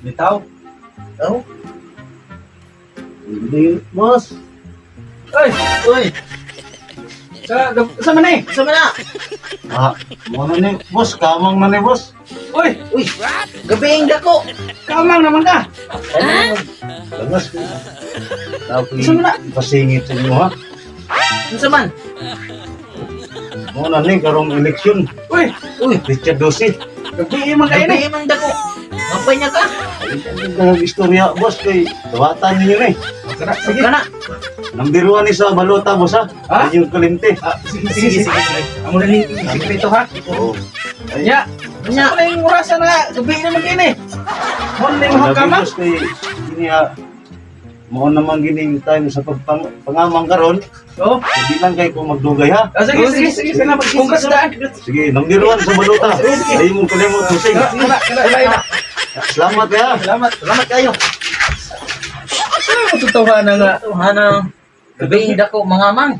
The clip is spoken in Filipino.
Bitaw. Oh. Hindi, boss. Oy, oy. Sa sa man eh. Sa mana? Ah, mo na ni, boss. Kamang na ni, boss. Uy, gabi ang dako. kamang naman ka. Ano? Lagas ko. Tapos, Sa mana? pasingit sa inyo, ha? Unsa man? Mo na ni, karong eleksyon. Uy, Uy, Richard Dossi. Gabi man kayo ni. man dako. Ngapay niya ka. Ang istorya, boss, kay dawatan ninyo ni. Kana, sige. Kana. Nambiruan ni sa balota, boss, ha? Ha? Yung kalimte. Ah, sige, sige, sige. sige. Amo na ni sikreto ha. Oo. Ay, Ya. Nya. Sa yung orasan na gabi naman kayo ni. Mo na yung mga kamang. boss, kay ini, ha? Mo naman gining time sa pagpangamang karon. Oh. Hindi lang kayo kung magdugay, ha? Ah, sige, sige, sige. Salamat. Congrats daan. Sige, nambiruan sa balota. Ay mo kalimot, kana, kana. Salamat, ya. Salamat. Salamat kayo. Ano totoo na nga? Hana. Gabi dako mga mang.